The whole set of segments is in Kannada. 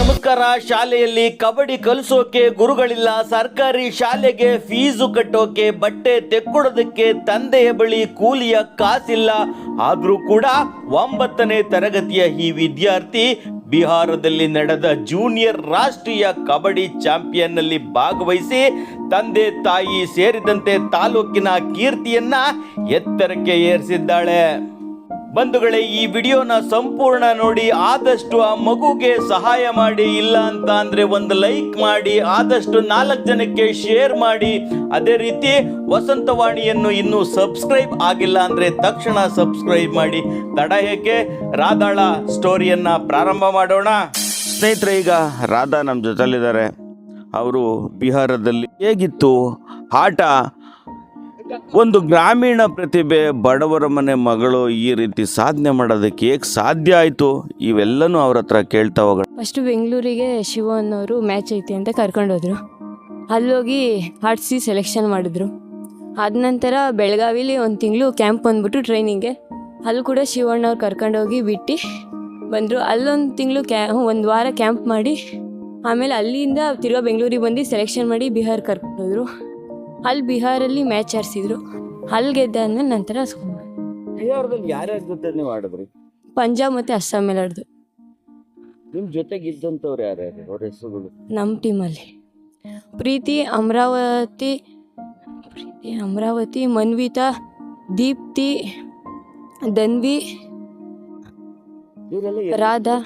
ನಮಸ್ಕಾರ. ಶಾಲೆಯಲ್ಲಿ ಕಬಡ್ಡಿ ಕಲಿಸೋಕೆ ಗುರುಗಳಿಲ್ಲ. ಸರ್ಕಾರಿ ಶಾಲೆಗೆ ಫೀಸು ಕಟ್ಟೋಕೆ ಬಟ್ಟೆ ತೆಕ್ಕೊಡೋದಕ್ಕೆ ತಂದೆಯ ಬಳಿ ಕೂಲಿಯ ಕಾಸಿಲ್ಲ. ಆದರೂ ಕೂಡ ಒಂಬತ್ತನೇ ತರಗತಿಯ ಈ ವಿದ್ಯಾರ್ಥಿ ಬಿಹಾರದಲ್ಲಿ ನಡೆದ ಜೂನಿಯರ್ ರಾಷ್ಟ್ರೀಯ ಕಬಡ್ಡಿ ಚಾಂಪಿಯನ್ನಲ್ಲಿ ಭಾಗವಹಿಸಿ ತಂದೆ ತಾಯಿ ಸೇರಿದಂತೆ ತಾಲೂಕಿನ ಕೀರ್ತಿಯನ್ನ ಎತ್ತರಕ್ಕೆ ಏರಿಸಿದ್ದಾಳೆ. ಬಂಧುಗಳೇ, ಈ ವಿಡಿಯೋನ ಸಂಪೂರ್ಣ ನೋಡಿ, ಆದಷ್ಟು ಆ ಮಗುಗೆ ಸಹಾಯ ಮಾಡಿ, ಇಲ್ಲ ಅಂತ ಅಂದ್ರೆ ಒಂದು ಲೈಕ್ ಮಾಡಿ, ಆದಷ್ಟು ನಾಲ್ಕು ಜನಕ್ಕೆ ಶೇರ್ ಮಾಡಿ. ಅದೇ ರೀತಿ ವಸಂತವಾಣಿಯನ್ನು ಇನ್ನೂ ಸಬ್ಸ್ಕ್ರೈಬ್ ಆಗಿಲ್ಲ ಅಂದ್ರೆ ತಕ್ಷಣ ಸಬ್ಸ್ಕ್ರೈಬ್ ಮಾಡಿ. ತಡ ಹೇಗೆ ರಾಧಾಳ ಸ್ಟೋರಿಯನ್ನ ಪ್ರಾರಂಭ ಮಾಡೋಣ. ಸ್ನೇಹಿತರೆ, ಈಗ ರಾಧಾ ನಮ್ಮ ಜೊತೆಲಿದ್ದಾರೆ. ಅವರು ಬಿಹಾರದಲ್ಲಿ ಹೇಗಿತ್ತು? ಆಟ ಒಂದು ಗ್ರಾಮೀಣ ಪ್ರತಿಭೆ, ಬಡವರ ಮನೆ ಮಗಳು ಈ ರೀತಿ ಸಾಧನೆ ಮಾಡೋದಕ್ಕೆ ಹೇಗೆ ಸಾಧ್ಯ ಆಯಿತು? ಇವೆಲ್ಲನೂ ಅವ್ರ ಹತ್ರ ಕೇಳ್ತಾ ಹೋಗೋಣ. ಫಸ್ಟು ಬೆಂಗಳೂರಿಗೆ ಶಿವ ಅನ್ನೋರು ಮ್ಯಾಚ್ ಐತಿ ಅಂತ ಕರ್ಕೊಂಡೋದ್ರು ಅಲ್ಲೋಗಿ ಆಡಿಸಿ ಸೆಲೆಕ್ಷನ್ ಮಾಡಿದ್ರು. ಆದ ನಂತರ ಬೆಳಗಾವಿಲಿ ಒಂದು ತಿಂಗಳು ಕ್ಯಾಂಪ್ ಬಂದ್ಬಿಟ್ಟು ಟ್ರೈನಿಂಗ್ಗೆ ಅಲ್ಲಿ ಕೂಡ ಶಿವಣ್ಣವ್ರು ಕರ್ಕೊಂಡೋಗಿ ಬಿಟ್ಟು ಬಂದರು. ಅಲ್ಲೊಂದು ತಿಂಗಳು ಕ್ಯಾ ಒಂದು ವಾರ ಕ್ಯಾಂಪ್ ಮಾಡಿ ಆಮೇಲೆ ಅಲ್ಲಿಂದ ತಿರ್ಗಾ ಬೆಂಗಳೂರಿಗೆ ಬಂದು ಸೆಲೆಕ್ಷನ್ ಮಾಡಿ ಬಿಹಾರ್ ಕರ್ಕೊಂಡೋದ್ರು ಅಲ್ಲಿ ಬಿಹಾರಲ್ಲಿ ಮ್ಯಾಚ್ ಆರಿಸಿದ್ರು ಅಲ್ಲಿ ಗೆದ್ದಾದ್ಮೇಲೆ ನಂತರ ಸುಮ್ಮನೆ ಬಿಹಾರದಲ್ಲಿ ಯಾರ್ಯಾರ ಜೊತೆ ನೀವು ಆಡಿದ್ರಿ? ಪಂಜಾಬ್ ಮತ್ತು ಅಸ್ಸಾಮೇಲೆ ಆಡಿದ್ರು ನಿಮ್ಮ ಜೊತೆಗೆ ಇದ್ದಂಥವ್ರು ಯಾರ್ಯಾರು ಅವ್ರ ಹೆಸರುಗಳು? ನಮ್ಮ ಟೀಮಲ್ಲಿ. ಪ್ರೀತಿ ಅಮರಾವತಿ ಪ್ರೀತಿ ಅಮರಾವತಿ ಮನ್ವಿತಾ ದೀಪ್ತಿ ದನ್ವಿ ಇವರೆಲ್ಲ ರಾಧಾ.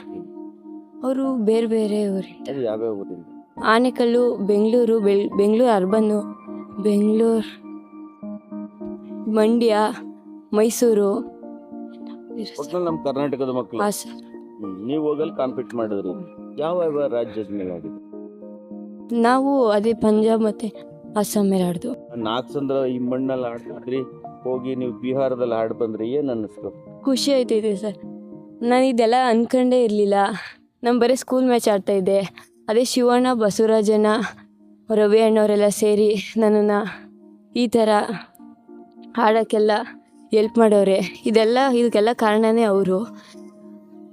ಅವರು ಬೇರೆ ಬೇರೆ ಊರಿ ಯಾವ್ಯಾವ ಊರಿಂದ? ಆನೆಕಲ್ಲು ಬೆಂಗಳೂರು ಬೆಳ್ ಬೆಂಗಳೂರು ಅರ್ಬನ್ನು. ಬೆಂಗಳೂರು ಮಂಡ್ಯ ಮೈಸೂರು. ಒಟ್ನಲ್ಲಿ ನಮ್ಮ ಕರ್ನಾಟಕದ ಮಕ್ಕಳು. ಹಾಸನ. ನೀವು ಹೋಗಲ್ಲಿ ಕಾಂಪೀಟ್ ಮಾಡಿದ್ರಿ. ಯಾವ ಯಾವ ರಾಜ್ಯದ ಮೇಲೆ ಆಡಿದ್ರಿ ನಾವು ಅದೇ ಪಂಜಾಬ್ ಮತ್ತೆ ಅಸ್ಸಾಂ ಮೇಲೆ ಆಡ್ದು. ನಾಲ್ಕು ಸಂದ್ರ ಈ ಮಣ್ಣಲ್ಲಿ ಆಡ್ತಿದ್ರಿ ಹೋಗಿ ನೀವು ಬಿಹಾರದಲ್ಲಿ ಆಡ್ ಬಂದ್ರಿ ಏನ್ ಅನ್ನಿಸ್ತು? ಖುಷಿ ಆಯ್ತೈತೆ ಸರ್. ನಾನು ಇದೆಲ್ಲ ಅಂದ್ಕೊಂಡೇ ಇರಲಿಲ್ಲ. ನಾನು ಬರೀ ಸ್ಕೂಲ್ ಮ್ಯಾಚ್ ಆಡ್ತಾ ಇದ್ದೆ. ಅದೇ ಶಿವಣ್ಣ ಬಸವರಾಜಣ್ಣ ರವಿ ಅಣ್ಣವರೆಲ್ಲ ಸೇರಿ ನನ್ನನ್ನು ಈ ಥರ ಹಾಡೋಕ್ಕೆಲ್ಲ ಎಲ್ಪ್ ಮಾಡೋರೆ. ಇದೆಲ್ಲ ಇದಕ್ಕೆಲ್ಲ ಕಾರಣನೇ ಅವರು.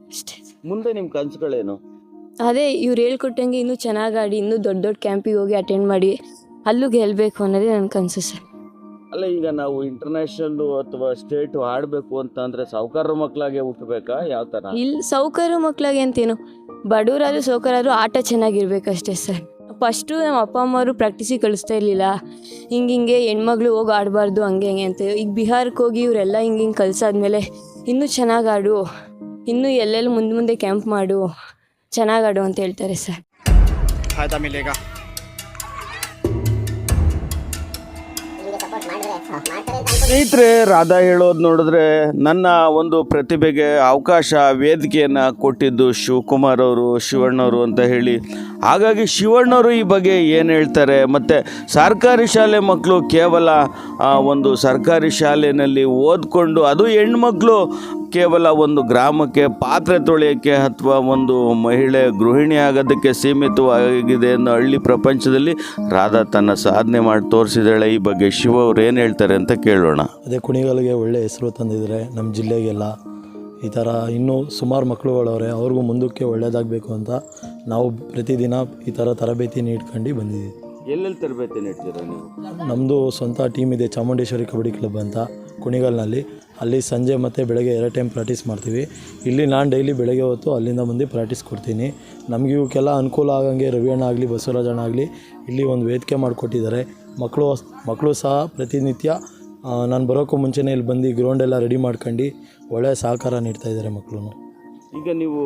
ಅಷ್ಟೇ. ಮುಂದೆ ನಿಮ್ಮ ಕನಸುಗಳೇನು? ಅದೇ ಇವ್ರು ಹೇಳ್ಕೊಟ್ಟಂಗೆ ಇನ್ನೂ ಚೆನ್ನಾಗಿ ಆಡಿ ಇನ್ನೂ ದೊಡ್ಡ ದೊಡ್ಡ ಕ್ಯಾಂಪಿಗೆ ಹೋಗಿ ಅಟೆಂಡ್ ಮಾಡಿ ಅಲ್ಲೂ ಗೆಲ್ಲಬೇಕು ಅನ್ನೋದೇ ನನ್ನ ಕನಸು ಸರ್. ಅಲ್ಲ ಈಗ ನಾವು ಇಂಟರ್ನ್ಯಾಷನಲ್ ಅಥವಾ ಸ್ಟೇಟ್ ಆಡಬೇಕು ಅಂತ ಅಂದ್ರೆ ಸಾವುಕಾರ ಮಕ್ಕಳಾಗೆ ಹುಟ್ಟಬೇಕಾ ಯಾವ ತರ? ಇಲ್ಲಿ ಸೌಕರ್ಯ ಮಕ್ಕಳಿಗೆ ಅಂತೇನು ಬಡವರಾದ್ರೂ ಸೌಕರ್ಯಾದ್ರೂ ಆಟ ಚೆನ್ನಾಗಿರ್ಬೇಕಷ್ಟೇ ಸರ್. ಫಸ್ಟು ನಮ್ಮ ಅಪ್ಪ ಅಮ್ಮವರು ಪ್ರಾಕ್ಟೀಸಿಗೆ ಕಳಿಸ್ತಾ ಇರಲಿಲ್ಲ. ಹಿಂಗೆ ಹಿಂಗೆ ಹೆಣ್ಮಗಳು ಹೋಗಿ ಆಡಬಾರ್ದು, ಹಂಗೆ ಹಂಗೆ ಅಂತ. ಈಗ ಬಿಹಾರಕ್ಕೆ ಹೋಗಿ ಇವರೆಲ್ಲ ಹಿಂಗೆ ಹಿಂಗೆ ಕಲಿಸಾದ್ಮೇಲೆ ಇನ್ನೂ ಚೆನ್ನಾಗಿ ಆಡು. ಇನ್ನೂ ಎಲ್ಲೆಲ್ಲಿ ಮುಂದೆ ಮುಂದೆ ಕ್ಯಾಂಪ್ ಮಾಡು. ಚೆನ್ನಾಗಿ ಆಡು ಅಂತ ಹೇಳ್ತಾರೆ ಸರ್. ಸ್ನೇಹಿತರೆ, ರಾಧಾ ಹೇಳೋದು ನೋಡಿದ್ರೆ ನನ್ನ ಒಂದು ಪ್ರತಿಭೆಗೆ ಅವಕಾಶ ವೇದಿಕೆಯನ್ನು ಕೊಟ್ಟಿದ್ದು ಶಿವಕುಮಾರ್ ಅವರು, ಶಿವಣ್ಣವರು ಅಂತ ಹೇಳಿ. ಹಾಗಾಗಿ ಶಿವಣ್ಣವರು ಈ ಬಗ್ಗೆ ಏನು ಹೇಳ್ತಾರೆ? ಮತ್ತು ಸರ್ಕಾರಿ ಶಾಲೆ ಮಕ್ಕಳು ಕೇವಲ ಒಂದು ಸರ್ಕಾರಿ ಶಾಲೆಯಲ್ಲಿ ಓದ್ಕೊಂಡು ಅದು ಹೆಣ್ಮಕ್ಳು ಕೇವಲ ಒಂದು ಗ್ರಾಮಕ್ಕೆ ಪಾತ್ರೆ ತೊಳೆಯೋಕ್ಕೆ ಅಥವಾ ಒಂದು ಮಹಿಳೆ ಗೃಹಿಣಿ ಆಗೋದಕ್ಕೆ ಸೀಮಿತವಾಗಿದೆ ಅನ್ನೋ ಹಳ್ಳಿ ಪ್ರಪಂಚದಲ್ಲಿ ರಾಧಾ ತನ್ನ ಸಾಧನೆ ಮಾಡಿ ತೋರಿಸಿದಾಳೆ ಈ ಬಗ್ಗೆ ಶಿವ ಅವ್ರು ಏನು ಹೇಳ್ತಾರೆ ಅಂತ ಕೇಳೋಣ. ಅದೇ ಕುಣಿಗಲ್ಗೆ ಒಳ್ಳೆ ಹೆಸರು ತಂದಿದ್ದಾರೆ ನಮ್ಮ ಜಿಲ್ಲೆಗೆಲ್ಲ. ಈ ಥರ ಇನ್ನೂ ಸುಮಾರು ಮಕ್ಕಳುಗಳವ್ರೆ ಅವ್ರಿಗೂ ಮುಂದಕ್ಕೆ ಒಳ್ಳೆಯದಾಗಬೇಕು ಅಂತ ನಾವು ಪ್ರತಿದಿನ ಈ ಥರ ತರಬೇತಿ ನೀಡ್ಕೊಂಡು ಬಂದಿದ್ದೀವಿ. ಎಲ್ಲೆಲ್ಲಿ ತರಬೇತಿ ನೀಡ್ತೀರಾ ನೀವು? ನಮ್ಮದು ಸ್ವಂತ ಟೀಮ್ ಇದೆ ಚಾಮುಂಡೇಶ್ವರಿ ಕಬಡ್ಡಿ ಕ್ಲಬ್ ಅಂತ ಕುಣಿಗಲ್ನಲ್ಲಿ. ಅಲ್ಲಿ ಸಂಜೆ ಮತ್ತು ಬೆಳಗ್ಗೆ ಎರಡು ಟೈಮ್ ಪ್ರಾಕ್ಟೀಸ್ ಮಾಡ್ತೀವಿ. ಇಲ್ಲಿ ನಾನು ಡೈಲಿ ಬೆಳಗ್ಗೆ ಹೊತ್ತು ಅಲ್ಲಿಂದ ಬಂದು ಪ್ರಾಕ್ಟೀಸ್ ಕೊಡ್ತೀನಿ. ನಮಗೆ ಇವಕ್ಕೆಲ್ಲ ಅನುಕೂಲ ಆಗಂಗೆ ರವಿಯಣ್ಣ ಆಗಲಿ, ಬಸವರಾಜಣ್ಣ ಆಗಲಿ ಇಲ್ಲಿ ಒಂದು ವೇದಿಕೆ ಮಾಡಿಕೊಟ್ಟಿದ್ದಾರೆ. ಮಕ್ಕಳು ಮಕ್ಕಳು ಸಹ ಪ್ರತಿನಿತ್ಯ ನಾನು ಬರೋಕ್ಕೂ ಮುಂಚೆನೇ ಇಲ್ಲಿ ಬಂದು ಗ್ರೌಂಡೆಲ್ಲ ರೆಡಿ ಮಾಡ್ಕೊಂಡು ಒಳ್ಳೆಯ ಸಹಕಾರ ನೀಡ್ತಾ ಇದ್ದಾರೆ ಮಕ್ಕಳು ಈಗ ನೀವು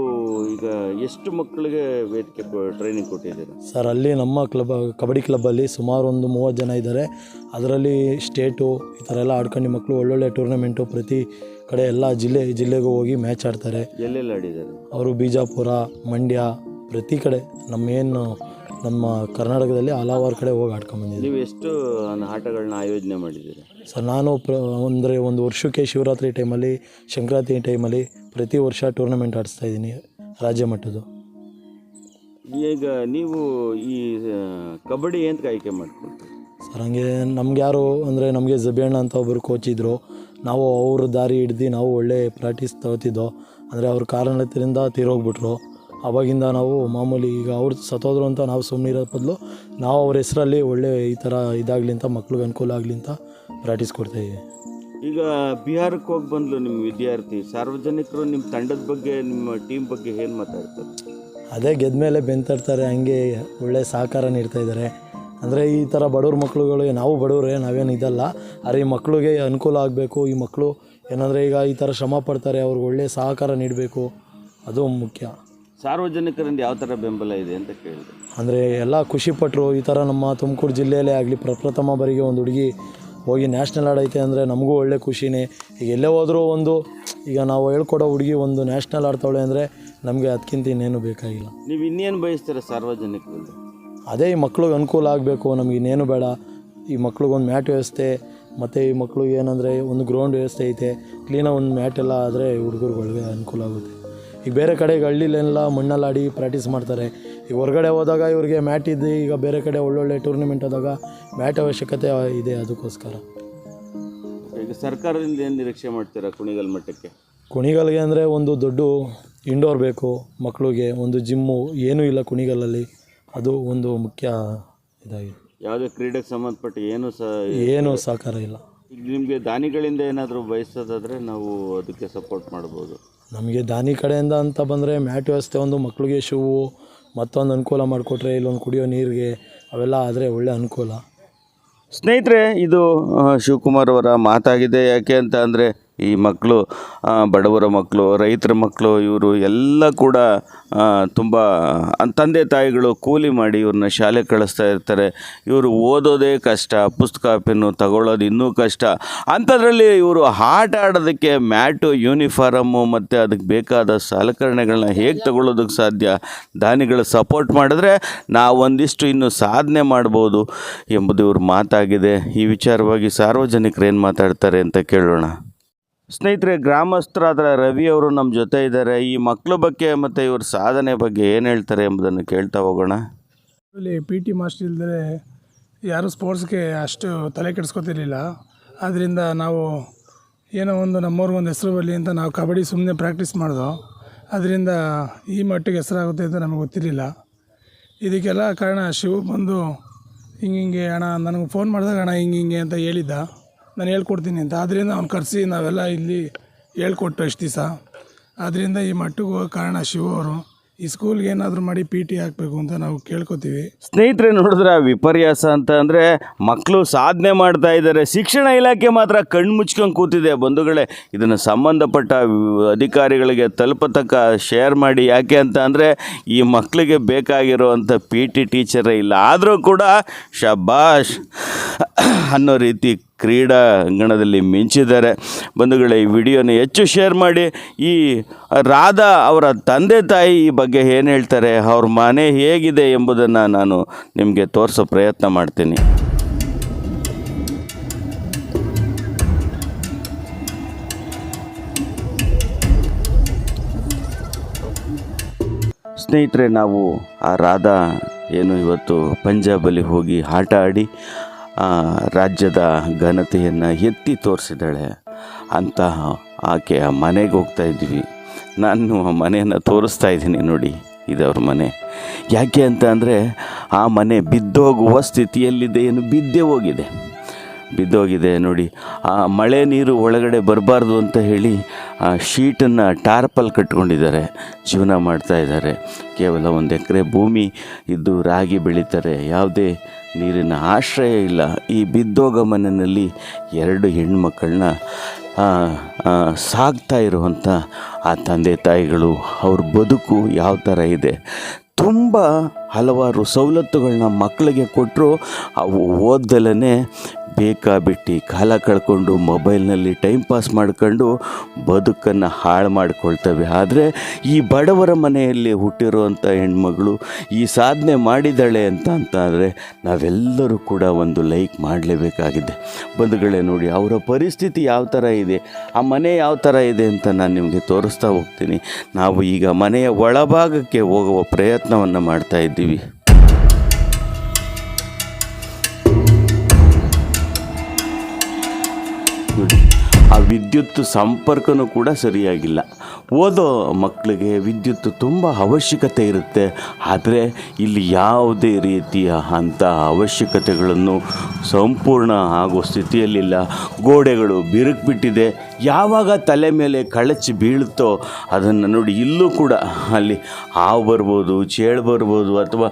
ಈಗ ಎಷ್ಟು ಮಕ್ಕಳಿಗೆ ವೇದಿಕೆ ಟ್ರೈನಿಂಗ್ ಕೊಟ್ಟಿದ್ದೀರಾ? ಸರ್ ಅಲ್ಲಿ ನಮ್ಮ ಕ್ಲಬ್ ಕಬಡ್ಡಿ ಕ್ಲಬ್ಬಲ್ಲಿ ಸುಮಾರು ಒಂದು ಮೂವತ್ತು ಜನ ಇದ್ದಾರೆ. ಅದರಲ್ಲಿ ಸ್ಟೇಟು ಈ ಥರ ಎಲ್ಲ ಆಡ್ಕೊಂಡು ಮಕ್ಕಳು ಒಳ್ಳೊಳ್ಳೆ ಟೂರ್ನಮೆಂಟು ಪ್ರತಿ ಕಡೆ ಎಲ್ಲ ಜಿಲ್ಲೆ ಜಿಲ್ಲೆಗೂ ಹೋಗಿ ಮ್ಯಾಚ್ ಆಡ್ತಾರೆ. ಎಲ್ಲೆಲ್ಲಿ ಆಡಿದ್ದಾರೆ? ಅವರು ಬಿಜಾಪುರ ಮಂಡ್ಯ ಪ್ರತಿ ಕಡೆ ನಮ್ಮ ಏನು ನಮ್ಮ ಕರ್ನಾಟಕದಲ್ಲಿ ಹಲವಾರು ಕಡೆ ಹೋಗಿ ಆಡ್ಕೊಂಬಂದಿದ್ದೀವಿ ನೀವು ಎಷ್ಟು ಆಟಗಳನ್ನ ಆಯೋಜನೆ ಮಾಡಿದ್ದೀರಾ? ಸರ್ ನಾನು ಪ್ರ ಅಂದರೆ ಒಂದು ವರ್ಷಕ್ಕೆ ಶಿವರಾತ್ರಿ ಟೈಮಲ್ಲಿ ಸಂಕ್ರಾಂತಿ ಟೈಮಲ್ಲಿ ಪ್ರತಿ ವರ್ಷ ಟೂರ್ನಮೆಂಟ್ ಆಡಿಸ್ತಾ ಇದ್ದೀನಿ ರಾಜ್ಯ ಮಟ್ಟದ್ದು. ಈಗ ನೀವು ಈ ಕಬಡ್ಡಿ ಏನು ಆಯ್ಕೆ ಮಾಡ್ಕೊಳ್ತೀರಿ? ಸರ್ ಹಂಗೆ ನಮ್ಗೆ ಯಾರು ಅಂದರೆ ನಮಗೆ ಜಬಿಯಣ್ಣ ಅಂತ ಒಬ್ಬರು ಕೋಚ್ ಇದ್ದರು ನಾವು ಅವ್ರ ದಾರಿ ಹಿಡ್ದು ನಾವು ಒಳ್ಳೆ ಪ್ರಾಕ್ಟೀಸ್ ತಗೋತಿದ್ದೋ ಅಂದರೆ ಅವ್ರ ಕಾರಣದಿಂದ ತೀರೋಗ್ಬಿಟ್ರು. ಅವಾಗಿಂದ ನಾವು ಮಾಮೂಲಿ ಈಗ ಅವ್ರು ಸತ್ತೋದ್ರು ಅಂತ ನಾವು ಸುಮ್ಮನೆ ಇರೋ ಬದಲು ನಾವು ಅವ್ರ ಹೆಸರಲ್ಲಿ ಒಳ್ಳೆ ಈ ಥರ ಇದಾಗಲಿ ಅಂತ ಮಕ್ಳಿಗೆ ಅನುಕೂಲ ಆಗಲಿ ಅಂತ ಪ್ರಾಕ್ಟೀಸ್ ಕೊಡ್ತಾಯಿದ್ದೀವಿ ಈಗ ಬಿಹಾರಕ್ಕೆ ಹೋಗಿ ಬಂದ್ಲು ನಿಮ್ಮ ವಿದ್ಯಾರ್ಥಿ ಸಾರ್ವಜನಿಕರು ನಿಮ್ಮ ತಂಡದ ಬಗ್ಗೆ ನಿಮ್ಮ ಟೀಮ್ ಬಗ್ಗೆ ಏನು ಮಾತಾಡ್ತಾರೆ? ಅದೇ ಗೆದ್ದ ಮೇಲೆ ಬೆಂತರ್ತಾರೆ ಹಂಗೆ ಒಳ್ಳೆ ಸಹಕಾರ ನೀಡ್ತಾ ಇದ್ದಾರೆ ಅಂದರೆ ಈ ಥರ ಬಡವ್ರ ಮಕ್ಕಳುಗಳು ನಾವು ಬಡವರೇ ನಾವೇನು ಇದಲ್ಲ. ಆದರೆ ಈ ಮಕ್ಕಳಿಗೆ ಅನುಕೂಲ ಆಗಬೇಕು ಈ ಮಕ್ಕಳು ಏನಂದರೆ ಈಗ ಈ ಥರ ಶ್ರಮ ಪಡ್ತಾರೆ ಅವ್ರಿಗೆ ಒಳ್ಳೆ ಸಹಕಾರ ನೀಡಬೇಕು. ಅದು ಮುಖ್ಯ. ಸಾರ್ವಜನಿಕರಿಂದ ಯಾವ ಥರ ಬೆಂಬಲ ಇದೆ ಅಂತ ಕೇಳಿದೆ. ಅಂದರೆ ಎಲ್ಲ ಖುಷಿಪಟ್ಟರು ಈ ಥರ ನಮ್ಮ ತುಮಕೂರು ಜಿಲ್ಲೆಯಲ್ಲೇ ಆಗಲಿ ಪ್ರಪ್ರಥಮ ಬಾರಿಗೆ ಒಂದು ಹುಡುಗಿ ಹೋಗಿ ನ್ಯಾಷನಲ್ ಆಡೈತೆ ಅಂದರೆ ನಮಗೂ ಒಳ್ಳೆ ಖುಷಿನೇ. ಈಗ ಎಲ್ಲೇ ಹೋದರೂ ಒಂದು ಈಗ ನಾವು ಹೇಳ್ಕೊಡೋ ಹುಡುಗಿ ಒಂದು ನ್ಯಾಷನಲ್ ಆಡ್ತಾವಳೆ ಅಂದರೆ ನಮಗೆ ಅದಕ್ಕಿಂತ ಇನ್ನೇನು ಬೇಕಾಗಿಲ್ಲ. ನೀವು ಇನ್ನೇನು ಬಯಸ್ತೀರ ಸಾರ್ವಜನಿಕರಲ್ಲಿ ಅದೇ ಈ ಮಕ್ಳಿಗೆ ಅನುಕೂಲ ಆಗಬೇಕು ನಮಗೆ ಇನ್ನೇನು ಬೇಡ. ಈ ಮಕ್ಳಿಗೊಂದು ಮ್ಯಾಟ್ ವ್ಯವಸ್ಥೆ ಮತ್ತು ಈ ಮಕ್ಳಿಗೆ ಏನಂದರೆ ಒಂದು ಗ್ರೌಂಡ್ ವ್ಯವಸ್ಥೆ ಐತೆ. ಕ್ಲೀನಾಗಿ ಒಂದು ಮ್ಯಾಟ್ ಎಲ್ಲ ಆದರೆ ಹುಡುಗರುಗಳಿಗೆ ಅನುಕೂಲ ಆಗುತ್ತೆ. ಈಗ ಬೇರೆ ಕಡೆಗೆ ಹಳ್ಳಿಲೆಲ್ಲ ಮಣ್ಣಲ್ಲಿ ಆಡಿ ಪ್ರಾಕ್ಟೀಸ್ ಮಾಡ್ತಾರೆ. ಈಗ ಹೊರಗಡೆ ಹೋದಾಗ ಇವ್ರಿಗೆ ಮ್ಯಾಟ್ ಇದ್ದು ಈಗ ಬೇರೆ ಕಡೆ ಒಳ್ಳೊಳ್ಳೆ ಟೂರ್ನಿಮೆಂಟ್ ಆದಾಗ ಮ್ಯಾಟ್ ಅವಶ್ಯಕತೆ ಇದೆ ಅದಕ್ಕೋಸ್ಕರ. ಈಗ ಸರ್ಕಾರದಿಂದ ಏನು ನಿರೀಕ್ಷೆ ಮಾಡ್ತೀರಾ ಕುಣಿಗಲ್ ಮಟ್ಟಕ್ಕೆ? ಕುಣಿಗಲ್ಗೆ ಅಂದರೆ ಒಂದು ದೊಡ್ಡ ಇಂಡೋರ್ ಬೇಕು ಮಕ್ಕಳಿಗೆ ಒಂದು ಜಿಮ್ಮು ಏನೂ ಇಲ್ಲ ಕುಣಿಗಲಲ್ಲಿ. ಅದು ಒಂದು ಮುಖ್ಯ ಇದಾಗಿದೆ. ಯಾವುದೇ ಕ್ರೀಡೆಗೆ ಸಂಬಂಧಪಟ್ಟ ಏನು ಸಹ ಏನೂ ಸಹಕಾರ ಇಲ್ಲ. ನಿಮಗೆ ದಾನಿಗಳಿಂದ ಏನಾದರೂ ಬಯಸೋದಾದರೆ ನಾವು ಅದಕ್ಕೆ ಸಪೋರ್ಟ್ ಮಾಡ್ಬೋದು. ನಮಗೆ ದಾನಿ ಕಡೆಯಿಂದ ಅಂತ ಬಂದರೆ ಮ್ಯಾಟ್ ವ್ಯವಸ್ಥೆ ಒಂದು ಮಕ್ಕಳಿಗೆ ಶೂವು ಮತ್ತೊಂದು ಅನುಕೂಲ ಮಾಡಿಕೊಟ್ರೆ ಇಲ್ಲೊಂದು ಕುಡಿಯೋ ನೀರಿಗೆ ಅವೆಲ್ಲ ಆದರೆ ಒಳ್ಳೆ ಅನುಕೂಲ. ಸ್ನೇಹಿತರೆ ಇದು ಶಿವಕುಮಾರ್ ಅವರ ಮಾತಾಗಿದೆ. ಯಾಕೆ ಅಂತ ಅಂದರೆ ಈ ಮಕ್ಕಳು ಬಡವರ ಮಕ್ಕಳು, ರೈತರ ಮಕ್ಕಳು, ಇವರು ಎಲ್ಲ ಕೂಡ ತುಂಬ ತಂದೆ ತಾಯಿಗಳು ಕೂಲಿ ಮಾಡಿ ಇವ್ರನ್ನ ಶಾಲೆ ಕಳಿಸ್ತಾ ಇರ್ತಾರೆ. ಇವರು ಓದೋದೇ ಕಷ್ಟ, ಪುಸ್ತಕ ಪೆನ್ನು ತಗೊಳ್ಳೋದು ಇನ್ನೂ ಕಷ್ಟ. ಅಂಥದ್ರಲ್ಲಿ ಇವರು ಆಟ ಆಡೋದಕ್ಕೆ ಮ್ಯಾಟು, ಯೂನಿಫಾರಮ್ಮು ಮತ್ತು ಅದಕ್ಕೆ ಬೇಕಾದ ಸಲಕರಣೆಗಳನ್ನ ಹೇಗೆ ತಗೊಳ್ಳೋದಕ್ಕೆ ಸಾಧ್ಯ? ದಾನಿಗಳು ಸಪೋರ್ಟ್ ಮಾಡಿದ್ರೆ ನಾವು ಒಂದಿಷ್ಟು ಇನ್ನು ಸಾಧನೆ ಮಾಡ್ಬೋದು ಎಂಬುದು ಇವ್ರ ಮಾತಾಗಿದೆ. ಈ ವಿಚಾರವಾಗಿ ಸಾರ್ವಜನಿಕರು ಏನು ಮಾತಾಡ್ತಾರೆ ಅಂತ ಕೇಳೋಣ. ಸ್ನೇಹಿತರೆ, ಗ್ರಾಮಸ್ಥರಾದ ರವಿ ಅವರು ನಮ್ಮ ಜೊತೆ ಇದ್ದಾರೆ. ಈ ಮಕ್ಕಳ ಬಗ್ಗೆ ಮತ್ತು ಇವ್ರ ಸಾಧನೆ ಬಗ್ಗೆ ಏನು ಹೇಳ್ತಾರೆ ಎಂಬುದನ್ನು ಕೇಳ್ತಾ ಹೋಗೋಣ. ಅಲ್ಲಿ ಪಿ ಟಿ ಮಾಸ್ಟರ್ ಇಲ್ಲದೆ ಯಾರೂ ಸ್ಪೋರ್ಟ್ಸ್ಗೆ ಅಷ್ಟು ತಲೆ ಕೆಡಿಸ್ಕೊತಿರ್ಲಿಲ್ಲ. ಆದ್ದರಿಂದ ನಾವು ಏನೋ ಒಂದು ನಮ್ಮವ್ರಿಗೆ ಒಂದು ಹೆಸರು ಬರಲಿ ಅಂತ ನಾವು ಕಬಡ್ಡಿ ಸುಮ್ಮನೆ ಪ್ರಾಕ್ಟೀಸ್ ಮಾಡಿದೋ ಅದರಿಂದ ಈ ಮಟ್ಟಿಗೆ ಹೆಸರಾಗುತ್ತೆ ಅಂತ ನಮಗೆ ಗೊತ್ತಿರಲಿಲ್ಲ. ಇದಕ್ಕೆಲ್ಲ ಕಾರಣ ಶಿವ ಬಂದು, ಹಿಂಗೆ ಹಿಂಗೆ ಅಣ್ಣ, ನನಗೆ ಫೋನ್ ಮಾಡಿದಾಗ ಅಣ್ಣ ಹಿಂಗೆ ಹಿಂಗೆ ಅಂತ ಹೇಳಿದ್ದ. ನಾನು ಹೇಳ್ಕೊಡ್ತೀನಿ ಅಂತ. ಆದ್ದರಿಂದ ಅವ್ನು ಕರೆಸಿ ನಾವೆಲ್ಲ ಇಲ್ಲಿ ಹೇಳ್ಕೊಟ್ಟು ಅಷ್ಟು ದಿವಸ. ಆದ್ದರಿಂದ ಈ ಮಟ್ಟಿಗೆ ಹೋಗೋ ಕಾರಣ ಶಿವ ಅವರು. ಈ ಸ್ಕೂಲ್ಗೆ ಏನಾದರೂ ಮಾಡಿ ಪಿ ಟಿ ಹಾಕಬೇಕು ಅಂತ ನಾವು ಕೇಳ್ಕೊತೀವಿ. ಸ್ನೇಹಿತರೆ, ನೋಡಿದ್ರೆ ವಿಪರ್ಯಾಸ ಅಂತ ಅಂದರೆ ಮಕ್ಕಳು ಸಾಧನೆ ಮಾಡ್ತಾ ಇದ್ದಾರೆ. ಶಿಕ್ಷಣ ಇಲಾಖೆ ಮಾತ್ರ ಕಣ್ಣು ಮುಚ್ಕೊಂಡು ಕೂತಿದೆ. ಬಂಧುಗಳೇ, ಇದನ್ನು ಸಂಬಂಧಪಟ್ಟ ಅಧಿಕಾರಿಗಳಿಗೆ ತಲುಪತಕ್ಕ ಶೇರ್ ಮಾಡಿ. ಯಾಕೆ ಅಂತ ಅಂದರೆ ಈ ಮಕ್ಕಳಿಗೆ ಬೇಕಾಗಿರುವಂಥ ಪಿ ಟಿ ಟೀಚರೇ ಇಲ್ಲ. ಆದರೂ ಕೂಡ ಶಬಾಷ್. ಅನ್ನೋ ರೀತಿ ಕ್ರೀಡಾ ಅಂಗಣದಲ್ಲಿ ಮಿಂಚಿದ್ದಾರೆ. ಬಂಧುಗಳೇ, ಈ ವಿಡಿಯೋನ ಹೆಚ್ಚು ಶೇರ್ ಮಾಡಿ. ಈ ರಾಧಾ ಅವರ ತಂದೆ ತಾಯಿ ಈ ಬಗ್ಗೆ ಏನು ಹೇಳ್ತಾರೆ, ಅವ್ರ ಮನೆ ಹೇಗಿದೆ ಎಂಬುದನ್ನು ನಾನು ನಿಮಗೆ ತೋರಿಸೋ ಪ್ರಯತ್ನ ಮಾಡ್ತೀನಿ. ಸ್ನೇಹಿತರೆ, ನಾವು ಆ ರಾಧಾ ಏನು ಇವತ್ತು ಪಂಜಾಬಲ್ಲಿ ಹೋಗಿ ಆಟ ಆಡಿ ರಾಜ್ಯದ ಘನತೆಯನ್ನು ಎತ್ತಿ ತೋರಿಸಿದ್ದಾಳೆ. ಅಂತಹ ಆಕೆಯ ಮನೆಗೆ ಹೋಗ್ತಾ ಇದ್ವಿ. ನಾನು ಆ ಮನೆಯನ್ನು ತೋರಿಸ್ತಾ ಇದ್ದೀನಿ ನೋಡಿ ಇದವ್ರ ಮನೆ. ಯಾಕೆ ಅಂತ ಅಂದರೆ, ಆ ಮನೆ ಬಿದ್ದೋಗುವ ಸ್ಥಿತಿಯಲ್ಲಿದೆ ಏನು, ಬಿದ್ದೇ ಹೋಗಿದೆ. ಬಿದ್ದೋಗಿದೆ ನೋಡಿ, ಆ ಮಳೆ ನೀರು ಒಳಗಡೆ ಬರಬಾರ್ದು ಅಂತ ಹೇಳಿ ಆ ಶೀಟನ್ನು ಟಾರ್ಪಲ್ ಕಟ್ಕೊಂಡಿದ್ದಾರೆ, ಜೀವನ ಮಾಡ್ತಾ ಇದ್ದಾರೆ. ಕೇವಲ ಒಂದು ಎಕರೆ ಭೂಮಿ ಇದ್ದು ರಾಗಿ ಬೆಳೀತಾರೆ, ಯಾವುದೇ ನೀರಿನ ಆಶ್ರಯ ಇಲ್ಲ. ಈ ಬಿದ್ದೋಗ ಮನೆಯಲ್ಲಿ ಎರಡು ಹೆಣ್ಮಕ್ಕಳನ್ನ ಸಾಕ್ತಾ ಇರುವಂಥ ಆ ತಂದೆ ತಾಯಿಗಳು, ಅವ್ರ ಬದುಕು ಯಾವ ಥರ ಇದೆ? ತುಂಬ ಹಲವಾರು ಸವಲತ್ತುಗಳನ್ನ ಮಕ್ಕಳಿಗೆ ಕೊಟ್ಟರು ಅವು ಓದ್ದಲೇ ಬೇಕಾಬಿಟ್ಟು ಕಾಲ ಕಳ್ಕೊಂಡು ಮೊಬೈಲ್ನಲ್ಲಿ ಟೈಮ್ ಪಾಸ್ ಮಾಡ್ಕೊಂಡು ಬದುಕನ್ನು ಹಾಳು ಮಾಡಿಕೊಳ್ತವೆ. ಆದರೆ ಈ ಬಡವರ ಮನೆಯಲ್ಲಿ ಹುಟ್ಟಿರುವಂಥ ಹೆಣ್ಮಗಳು ಈ ಸಾಧನೆ ಮಾಡಿದ್ದಾಳೆ ಅಂತ ಅಂತಂದರೆ ನಾವೆಲ್ಲರೂ ಕೂಡ ಒಂದು ಲೈಕ್ ಮಾಡಲೇಬೇಕಾಗಿದೆ. ಬಂಧುಗಳೇ ನೋಡಿ, ಅವರ ಪರಿಸ್ಥಿತಿ ಯಾವ ಥರ ಇದೆ, ಆ ಮನೆ ಯಾವ ಥರ ಇದೆ ಅಂತ ನಾನು ನಿಮಗೆ ತೋರಿಸ್ತಾ ಹೋಗ್ತೀನಿ. ನಾವು ಈಗ ಮನೆಯ ಒಳಭಾಗಕ್ಕೆ ಹೋಗುವ ಪ್ರಯತ್ನವನ್ನು ಮಾಡ್ತಾ ಇದ್ದೀವಿ. ಆ ವಿದ್ಯುತ್ ಸಂಪರ್ಕನೂ ಕೂಡ ಸರಿಯಾಗಿಲ್ಲ. ಓದೋ ಮಕ್ಕಳಿಗೆ ವಿದ್ಯುತ್ ತುಂಬ ಅವಶ್ಯಕತೆ ಇರುತ್ತೆ. ಆದರೆ ಇಲ್ಲಿ ಯಾವುದೇ ರೀತಿಯ ಅಂಥ ಅವಶ್ಯಕತೆಗಳನ್ನು ಸಂಪೂರ್ಣ ಆಗೋ ಸ್ಥಿತಿಯಲ್ಲಿಲ್ಲ. ಗೋಡೆಗಳು ಬಿರುಕು ಬಿಟ್ಟಿದೆ ಯಾವಾಗ ತಲೆ ಮೇಲೆ ಕಳಚಿ ಬೀಳುತ್ತೋ ಅದನ್ನು ನೋಡಿ ಇಲ್ಲೂ ಕೂಡ ಅಲ್ಲಿ ಹಾವು ಬರ್ಬೋದು, ಚೇಳು ಬರ್ಬೋದು ಅಥವಾ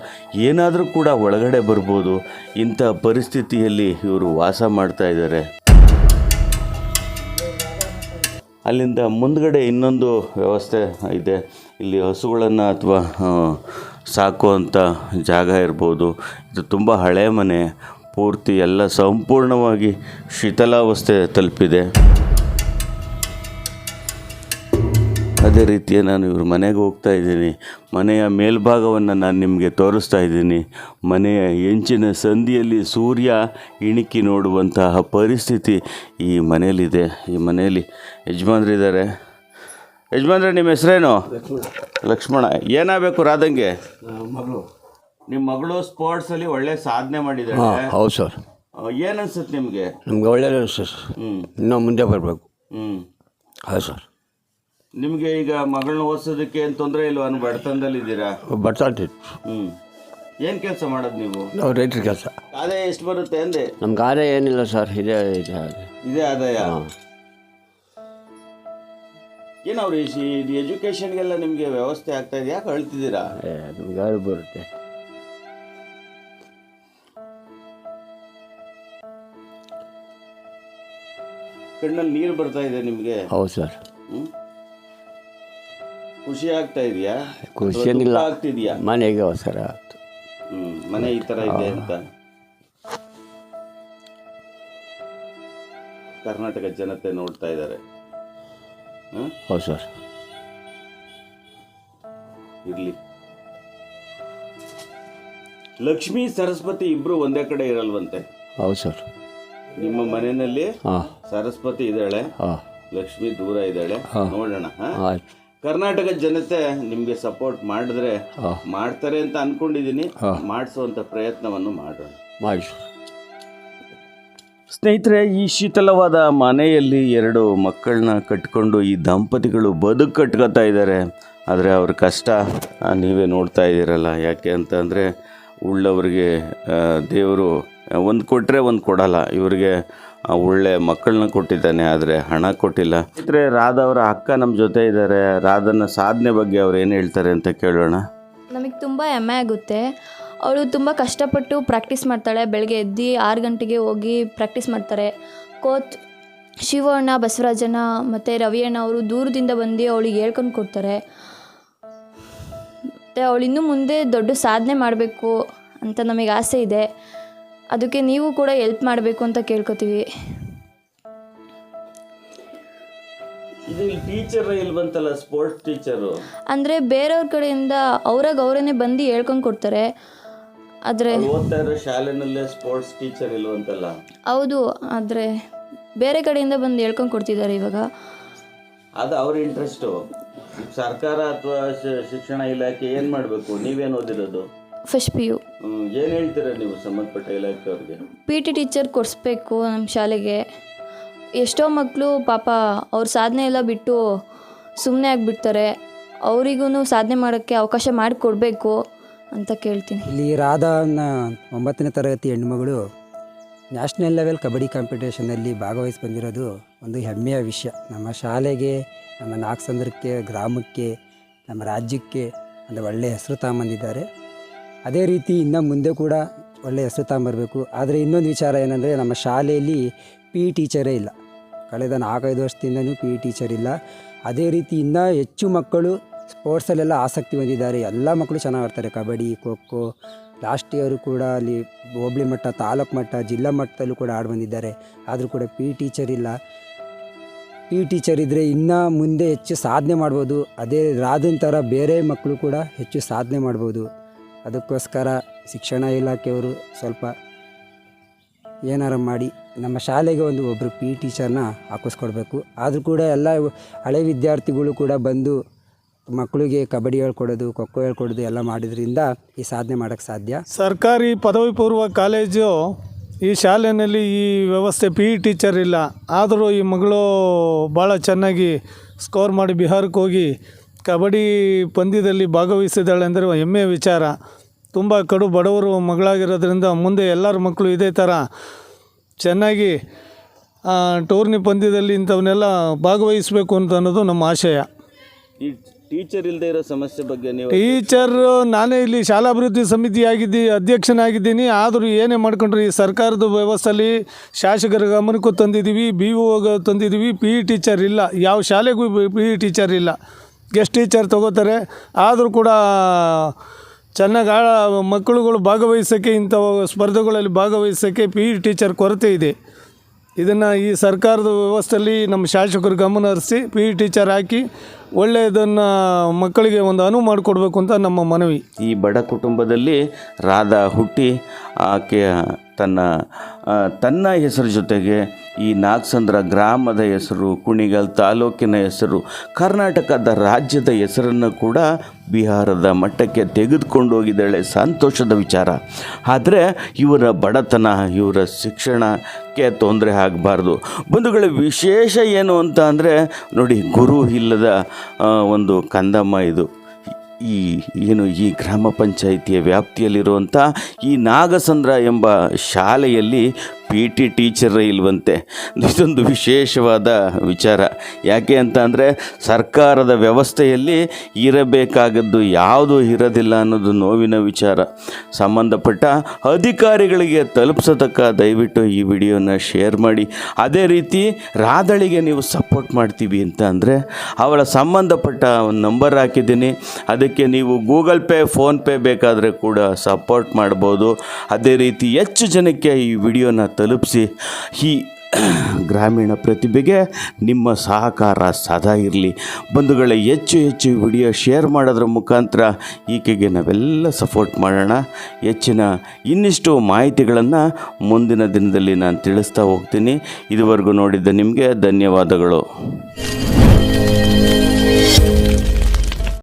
ಏನಾದರೂ ಕೂಡ ಒಳಗಡೆ ಬರ್ಬೋದು. ಇಂಥ ಪರಿಸ್ಥಿತಿಯಲ್ಲಿ ಇವರು ವಾಸ ಮಾಡ್ತಾ ಇದ್ದಾರೆ. ಅಲ್ಲಿಂದ ಮುಂದಗಡೆ ಇನ್ನೊಂದು ವ್ಯವಸ್ಥೆ ಇದೆ. ಇಲ್ಲಿ ಹಸುಗಳನ್ನು ಅಥವಾ ಸಾಕುವಂಥ ಜಾಗ ಇರ್ಬೋದು. ಇದು ತುಂಬ ಹಳೆ ಮನೆ. ಪೂರ್ತಿ ಎಲ್ಲ ಸಂಪೂರ್ಣವಾಗಿ ಶೀತಲಾವಸ್ಥೆ ತಲುಪಿದೆ. ಅದೇ ರೀತಿಯ ನಾನು ಇವ್ರ ಮನೆಗೆ ಹೋಗ್ತಾ ಇದ್ದೀನಿ. ಮನೆಯ ಮೇಲ್ಭಾಗವನ್ನು ನಾನು ನಿಮಗೆ ತೋರಿಸ್ತಾ ಇದ್ದೀನಿ. ಮನೆಯ ಹೆಂಚಿನ ಸಂದಿಯಲ್ಲಿ ಸೂರ್ಯ ಇಣಿಕಿ ನೋಡುವಂತಹ ಪರಿಸ್ಥಿತಿ ಈ ಮನೆಯಲ್ಲಿದೆ. ಈ ಮನೆಯಲ್ಲಿ ಯಜಮಾನ್ರಿದ್ದಾರೆ ಯಜಮಾನ್ರೆ ನಿಮ್ಮ ಹೆಸರೇನು? ಲಕ್ಷ್ಮಣ. ಏನಾಗಬೇಕು ರಾಧಂಗೆ ಮಗಳು. ನಿಮ್ಮ ಮಗಳು ಸ್ಪೋರ್ಟ್ಸಲ್ಲಿ ಒಳ್ಳೆ ಸಾಧನೆ ಮಾಡಿದ್ದಾಳೆ ಹೌದು ಸರ್. ಏನು ಅನ್ಸುತ್ತೆ ನಿಮಗೆ? ನಿಮ್ಗೆ ಒಳ್ಳೆಯದು ಸರ್. ಹ್ಞೂ ಇನ್ನೂ ಮುಂದೆ ಬರಬೇಕು. ಹ್ಞೂ ಹೌದು ಸರ್. ನಿಮಗೆ ಈಗ ಮಗಳನ್ನ ಓದಿಸೋದಕ್ಕೆ ಏನು ತೊಂದರೆ ಇಲ್ವಾ? ನೀವು ಬಡತನದಲ್ಲಿದ್ದೀರಾ? ಇರ್ತಿತ್ತು ಹ್ಞೂ ಏನು ಕೆಲಸ ಮಾಡೋದು ನೀವು? ನಾವು ರೈತರ ಕೆಲಸ. ಆದಾಯ ಎಷ್ಟು ಬರುತ್ತೆ ಅಂದೆ? ನಮ್ಗೆ ಆದಾಯ ಏನಿಲ್ಲ ಸರ್ ಇದೇ ಇದೆ. ಇದೇ ಆದಾಯ? ಏನವ್ರಿ ಏನು ಅವ್ರು ಇದು ಎಜುಕೇಷನ್ಗೆಲ್ಲ ನಿಮಗೆ ವ್ಯವಸ್ಥೆ ಆಗ್ತಾ ಇದೆ ಯಾಕೆ ಅಳ್ತಿದ್ದೀರಾ? ನಮ್ಗೆ ಯಾರು ಬರುತ್ತೆ. ಕಣ್ಣಲ್ಲಿ ನೀರು ಬರ್ತಾ ಇದೆ ನಿಮಗೆ? ಹೌದು ಸರ್. ಖುಷಿ ಆಗ್ತಾ ಇದೆಯಾ? ಖುಷಿ ಏನಿಲ್ಲ ಆಗ್ತಿದ್ಯಾ ಮನೆಗೆ ಅವಸರ ಹ್ಮ್ ಮನೆ ಈ ತರ ಇದೆ ಅಂತ. ಕರ್ನಾಟಕ ಜನತೆ ನೋಡ್ತಾ ಇದ್ದಾರೆ. ಹೌದು ಸರ್. ಇರ್ಲಿ. ಲಕ್ಷ್ಮಿ ಸರಸ್ವತಿ ಇಬ್ರು ಒಂದೇ ಕಡೆ ಇರಲ್ವಂತೆ. ಹೌದು ಸರ್. ನಿಮ್ಮ ಮನೆಯಲ್ಲಿ ಸರಸ್ವತಿ ಇದ್ದಾಳೆ ಹಾಂ. ಲಕ್ಷ್ಮಿ ದೂರ ಇದ್ದಾಳೆ. ನೋಡೋಣ? ಆಯ್ತು. ಕರ್ನಾಟಕ ಜನತೆ ನಿಮಗೆ ಸಪೋರ್ಟ್ ಮಾಡಿದ್ರೆ ಮಾಡ್ತಾರೆ ಅಂತ ಅನ್ಕೊಂಡಿದ್ದೀನಿ ಮಾಡಿಸುವಂಥ ಪ್ರಯತ್ನವನ್ನು ಮಾಡೋಣ. ಮಾಡಿ ಸ್ನೇಹಿತರೆ ಈ ಶೀತಲವಾದ ಮನೆಯಲ್ಲಿ ಎರಡು ಮಕ್ಕಳನ್ನ ಕಟ್ಕೊಂಡು ಈ ದಂಪತಿಗಳು ಬದುಕು ಕಟ್ಕೋತಾ ಇದ್ದಾರೆ. ಆದರೆ ಅವ್ರ ಕಷ್ಟ ನೀವೇ ನೋಡ್ತಾ ಇದ್ದೀರಲ್ಲ. ಯಾಕೆ ಅಂತಂದರೆ ಉಳ್ಳವರಿಗೆ ದೇವರು ಒಂದು ಕೊಟ್ಟರೆ ಒಂದು ಕೊಡಲ್ಲ. ಇವರಿಗೆ ಒಳ್ಳೆ ಮಕ್ಕಳನ್ನ ಕೊಟ್ಟಿದ್ದಾನೆ, ಆದರೆ ಹಣ ಕೊಟ್ಟಿಲ್ಲ. ಇದ್ರೆ ರಾಧ ಅವರ ಅಕ್ಕ ನಮ್ಮ ಜೊತೆ ಇದ್ದಾರೆ. ರಾಧನ ಸಾಧನೆ ಬಗ್ಗೆ ಅವ್ರು ಏನು ಹೇಳ್ತಾರೆ ಅಂತ ಕೇಳೋಣ. ನಮಗೆ ತುಂಬ ಹೆಮ್ಮೆ ಆಗುತ್ತೆ. ಅವಳು ತುಂಬ ಕಷ್ಟಪಟ್ಟು ಪ್ರಾಕ್ಟೀಸ್ ಮಾಡ್ತಾಳೆ. ಬೆಳಗ್ಗೆ ಎದ್ದು ಆರು ಗಂಟೆಗೆ ಹೋಗಿ ಪ್ರಾಕ್ಟೀಸ್ ಮಾಡ್ತಾರೆ. ಕೋಚ್ ಶಿವಣ್ಣ, ಬಸವರಾಜಣ್ಣ ಮತ್ತು ರವಿಯಣ್ಣ ಅವರು ದೂರದಿಂದ ಬಂದು ಅವಳಿಗೆ ಹೇಳ್ಕೊಂಡು ಕೊಡ್ತಾರೆ. ಮತ್ತು ಅವಳು ಇನ್ನೂ ಮುಂದೆ ದೊಡ್ಡ ಸಾಧನೆ ಮಾಡಬೇಕು ಅಂತ ನಮಗೆ ಆಸೆ ಇದೆ. ಅದಕ್ಕೆ ನೀವು ಕೂಡ ಎಲ್ಪ್ ಮಾಡಬೇಕು ಅಂತ ಕೇಳ್ಕೊತೀವಿ. ಇದು ಟೀಚರ್ ಇಲ್ಲಿ ಸ್ಪೋರ್ಟ್ಸ್ ಟೀಚರು ಅಂದರೆ ಬೇರೆಯವ್ರ ಕಡೆಯಿಂದ ಅವ್ರಾಗ ಅವರೇ ಬಂದು ಹೇಳ್ಕೊಂಡು ಕೊಡ್ತಾರೆ. ಆದರೆ ಓದ್ತಾ ಇರೋ ಶಾಲೆನಲ್ಲೇ ಸ್ಪೋರ್ಟ್ಸ್ ಟೀಚರ್ ಇಲ್ವಂತಲ್ಲ? ಹೌದು ಆದರೆ ಬೇರೆ ಕಡೆಯಿಂದ ಬಂದು ಹೇಳ್ಕೊಂಡು ಕೊಡ್ತಿದ್ದಾರೆ ಇವಾಗ. ಅದು ಅವ್ರ ಇಂಟ್ರೆಸ್ಟು ಸರ್ಕಾರ ಅಥವಾ ಶಿಕ್ಷಣ ಇಲಾಖೆ ಏನು ಮಾಡಬೇಕು? ನೀವೇನು ಓದಿರೋದು? ಫಸ್ಟ್ ಪಿ ಯು ಏನು ಹೇಳ್ತೀರಾ ನೀವು ಸಂಬಂಧಪಟ್ಟ ಇಲಾಖೆಯವ್ರಿಗೆ? ಪಿ ಟಿ ಟೀಚರ್ ಕೊಡಿಸ್ಬೇಕು ನಮ್ಮ ಶಾಲೆಗೆ. ಎಷ್ಟೋ ಮಕ್ಕಳು ಪಾಪ ಅವ್ರ ಸಾಧನೆ ಎಲ್ಲ ಬಿಟ್ಟು ಸುಮ್ಮನೆ ಆಗಿಬಿಡ್ತಾರೆ. ಅವರಿಗೂ ಸಾಧನೆ ಮಾಡೋಕ್ಕೆ ಅವಕಾಶ ಮಾಡಿಕೊಡ್ಬೇಕು ಅಂತ ಕೇಳ್ತೀನಿ. ಇಲ್ಲಿ ರಾಧಾ ಒಂಬತ್ತನೇ ತರಗತಿ ಹೆಣ್ಣುಮಗಳು ನ್ಯಾಷನಲ್ ಲೆವೆಲ್ ಕಬಡ್ಡಿ ಕಾಂಪಿಟೇಷನಲ್ಲಿ ಭಾಗವಹಿಸಿ ಬಂದಿರೋದು ಒಂದು ಹೆಮ್ಮೆಯ ವಿಷಯ. ನಮ್ಮ ಶಾಲೆಗೆ ನಮ್ಮ ನಾಗಸಂದ್ರಕ್ಕೆ ಗ್ರಾಮಕ್ಕೆ ನಮ್ಮ ರಾಜ್ಯಕ್ಕೆ ಒಂದು ಒಳ್ಳೆಯ ಹೆಸರು ತಗೊಂಬಂದಿದ್ದಾರೆ ಅದೇ ರೀತಿ ಇನ್ನು ಮುಂದೆ ಕೂಡ ಒಳ್ಳೆಯ ಹೆಸರು ತಗೊಂಬರ್ಬೇಕು. ಆದರೆ ಇನ್ನೊಂದು ವಿಚಾರ ಏನಂದರೆ ನಮ್ಮ ಶಾಲೆಯಲ್ಲಿ ಪಿ ಇ ಟೀಚರೇ ಇಲ್ಲ. ಕಳೆದ ನಾಲ್ಕೈದು ವರ್ಷದಿಂದನೂ ಪಿ ಇ ಟೀಚರ್ ಇಲ್ಲ. ಅದೇ ರೀತಿ ಇನ್ನೂ ಹೆಚ್ಚು ಮಕ್ಕಳು ಸ್ಪೋರ್ಟ್ಸಲ್ಲೆಲ್ಲ ಆಸಕ್ತಿ ಹೊಂದಿದ್ದಾರೆ. ಎಲ್ಲ ಮಕ್ಕಳು ಚೆನ್ನಾಗಿ ಆಡ್ತಾರೆ. ಕಬಡ್ಡಿ ಖೋ ಖೋ ಲಾಸ್ಟ್ ಇಯರು ಕೂಡ ಅಲ್ಲಿ ಹೋಬಳಿ ಮಟ್ಟ, ತಾಲೂಕು ಮಟ್ಟ, ಜಿಲ್ಲಾ ಮಟ್ಟದಲ್ಲೂ ಕೂಡ ಆಡಿ ಬಂದಿದ್ದಾರೆ. ಆದರೂ ಕೂಡ ಪಿ ಟೀಚರ್ ಇಲ್ಲ. ಪಿ ಟೀಚರ್ ಇದ್ದರೆ ಇನ್ನೂ ಮುಂದೆ ಹೆಚ್ಚು ಸಾಧನೆ ಮಾಡ್ಬೋದು. ಅದೇ ರಾಧನ್ ಥರ ಬೇರೆ ಮಕ್ಕಳು ಕೂಡ ಹೆಚ್ಚು ಸಾಧನೆ ಮಾಡ್ಬೋದು. ಅದಕ್ಕೋಸ್ಕರ ಶಿಕ್ಷಣ ಇಲಾಖೆಯವರು ಸ್ವಲ್ಪ ಏನಾರು ಮಾಡಿ, ನಮ್ಮ ಶಾಲೆಗೆ ಒಂದು ಒಬ್ಬರು ಪಿ ಇ ಟೀಚರ್ನ ಹಾಕಿಸ್ಕೊಡ್ಬೇಕು. ಆದರೂ ಕೂಡ ಎಲ್ಲ ಹಳೆ ವಿದ್ಯಾರ್ಥಿಗಳು ಕೂಡ ಬಂದು ಮಕ್ಕಳಿಗೆ ಕಬಡ್ಡಿ ಹೇಳ್ಕೊಡೋದು, ಖೋ ಖೋ ಹೇಳ್ಕೊಡೋದು ಎಲ್ಲ ಮಾಡಿದ್ರಿಂದ ಈ ಸಾಧನೆ ಮಾಡೋಕ್ಕೆ ಸಾಧ್ಯ. ಸರ್ಕಾರಿ ಪದವಿ ಪೂರ್ವ ಕಾಲೇಜು ಈ ಶಾಲೆಯಲ್ಲಿ ಈ ವ್ಯವಸ್ಥೆ ಪಿ ಟೀಚರ್ ಇಲ್ಲ. ಆದರೂ ಈ ಮಗಳು ಭಾಳ ಚೆನ್ನಾಗಿ ಸ್ಕೋರ್ ಮಾಡಿ ಬಿಹಾರಕ್ಕೆ ಹೋಗಿ ಕಬಡ್ಡಿ ಪಂದ್ಯದಲ್ಲಿ ಭಾಗವಹಿಸಿದ್ದಾಳೆ ಅಂದರೆ ಹೆಮ್ಮೆಯ ವಿಚಾರ. ತುಂಬ ಕಡು ಬಡವರು ಮಗಳಾಗಿರೋದ್ರಿಂದ ಮುಂದೆ ಎಲ್ಲರ ಮಕ್ಕಳು ಇದೇ ಥರ ಚೆನ್ನಾಗಿ ಟೂರ್ನಿ ಪಂದ್ಯದಲ್ಲಿ ಇಂಥವನ್ನೆಲ್ಲ ಭಾಗವಹಿಸಬೇಕು ಅಂತ ಅನ್ನೋದು ನಮ್ಮ ಆಶಯ. ಈ ಟೀಚರ್ ಇಲ್ಲದೆ ಇರೋ ಸಮಸ್ಯೆ ಬಗ್ಗೆ ನೀವು ಟೀಚರ್ ನಾನೇ ಇಲ್ಲಿ ಶಾಲಾಭಿವೃದ್ಧಿ ಸಮಿತಿ ಆಗಿದ್ದಿ ಅಧ್ಯಕ್ಷನಾಗಿದ್ದೀನಿ. ಆದರೂ ಏನೇ ಮಾಡ್ಕೊಂಡ್ರು ಈ ಸರ್ಕಾರದ ವ್ಯವಸ್ಥೆಯಲ್ಲಿ ಶಾಸಕರ ಗಮನಕ್ಕೂ ತಂದಿದ್ದೀವಿ ಬಿ ಒ ತಂದಿದ್ದೀವಿ. ಪಿ ಇ ಟೀಚರ್ ಇಲ್ಲ. ಯಾವ ಶಾಲೆಗೂ ಪಿ ಇ ಟೀಚರ್ ಇಲ್ಲ. ಗೆಸ್ಟ್ ಟೀಚರ್ ತಗೋತಾರೆ. ಆದರೂ ಕೂಡ ಚೆನ್ನಾಗಿ ಆ ಮಕ್ಕಳುಗಳು ಭಾಗವಹಿಸೋಕ್ಕೆ, ಇಂಥ ಸ್ಪರ್ಧೆಗಳಲ್ಲಿ ಭಾಗವಹಿಸೋಕ್ಕೆ ಪಿ ಇ ಟೀಚರ್ ಕೊರತೆ ಇದೆ. ಇದನ್ನು ಈ ಸರ್ಕಾರದ ವ್ಯವಸ್ಥೆಯಲ್ಲಿ ನಮ್ಮ ಶಾಸಕರು ಗಮನ ಹರಿಸಿ ಪಿ ಇ ಟೀಚರ್ ಹಾಕಿ ಒಳ್ಳೆಯದನ್ನು ಮಕ್ಕಳಿಗೆ ಒಂದು ಅನುವು ಮಾಡಿಕೊಡ್ಬೇಕು ಅಂತ ನಮ್ಮ ಮನವಿ. ಈ ಬಡ ಕುಟುಂಬದಲ್ಲಿ ರಾಧಾ ಹುಟ್ಟಿ ಆಕೆ ತನ್ನ ತನ್ನ ಹೆಸರು ಜೊತೆಗೆ ಈ ನಾಗಸಂದ್ರ ಗ್ರಾಮದ ಹೆಸರು, ಕುಣಿಗಲ್ ತಾಲೂಕಿನ ಹೆಸರು, ಕರ್ನಾಟಕದ ರಾಜ್ಯದ ಹೆಸರನ್ನು ಕೂಡ ಬಿಹಾರದ ಮಟ್ಟಕ್ಕೆ ತೆಗೆದುಕೊಂಡು ಹೋಗಿದ್ದಾಳೆ. ಸಂತೋಷದ ವಿಚಾರ. ಆದರೆ ಇವರ ಬಡತನ, ಇವರ ಶಿಕ್ಷಣಕ್ಕೆ ತೊಂದರೆ ಆಗಬಾರ್ದು. ಬಂಧುಗಳ, ವಿಶೇಷ ಏನು ಅಂತ ಅಂದರೆ, ನೋಡಿ, ಗುರು ಇಲ್ಲದ ಒಂದು ಕಂದಮ್ಮ ಇದು. ಈ ಏನು ಈ ಗ್ರಾಮ ಪಂಚಾಯಿತಿಯ ವ್ಯಾಪ್ತಿಯಲ್ಲಿರುವಂಥ ಈ ನಾಗಸಂದ್ರ ಎಂಬ ಶಾಲೆಯಲ್ಲಿ ಪಿ ಟಿ ಟೀಚರ್ ಇಲ್ವಂತೆ. ಇದೊಂದು ವಿಶೇಷವಾದ ವಿಚಾರ. ಯಾಕೆ ಅಂತ ಅಂದರೆ ಸರ್ಕಾರದ ವ್ಯವಸ್ಥೆಯಲ್ಲಿ ಇರಬೇಕಾಗದ್ದು ಯಾವುದು ಇರೋದಿಲ್ಲ ಅನ್ನೋದು ನೋವಿನ ವಿಚಾರ. ಸಂಬಂಧಪಟ್ಟ ಅಧಿಕಾರಿಗಳಿಗೆ ತಲುಪಿಸತಕ್ಕ ದಯವಿಟ್ಟು ಈ ವಿಡಿಯೋನ ಶೇರ್ ಮಾಡಿ. ಅದೇ ರೀತಿ ರಾಧಳಿಗೆ ನೀವು ಸಪೋರ್ಟ್ ಮಾಡ್ತೀವಿ ಅಂತ ಅಂದರೆ ಅವಳ ಸಂಬಂಧಪಟ್ಟ ಒಂದು ನಂಬರ್ ಹಾಕಿದ್ದೀನಿ. ಅದಕ್ಕೆ ನೀವು ಗೂಗಲ್ ಪೇ ಫೋನ್ಪೇ ಬೇಕಾದರೆ ಕೂಡ ಸಪೋರ್ಟ್ ಮಾಡ್ಬೋದು. ಅದೇ ರೀತಿ ಹೆಚ್ಚು ಜನಕ್ಕೆ ಈ ವಿಡಿಯೋನ ತಲುಪಿಸಿ ಈ ಗ್ರಾಮೀಣ ಪ್ರತಿಭೆಗೆ ನಿಮ್ಮ ಸಹಕಾರ ಸದಾ ಇರಲಿ. ಬಂಧುಗಳೇ, ಹೆಚ್ಚು ಹೆಚ್ಚು ವಿಡಿಯೋ ಶೇರ್ ಮಾಡೋದ್ರ ಮುಖಾಂತರ ಈಕೆಗೆ ನಾವೆಲ್ಲ ಸಪೋರ್ಟ್ ಮಾಡೋಣ. ಹೆಚ್ಚಿನ ಇನ್ನಿಷ್ಟು ಮಾಹಿತಿಗಳನ್ನು ಮುಂದಿನ ದಿನದಲ್ಲಿ ನಾನು ತಿಳಿಸ್ತಾ ಹೋಗ್ತೀನಿ. ಇದುವರೆಗೂ ನೋಡಿದ್ದ ನಿಮಗೆ ಧನ್ಯವಾದಗಳು.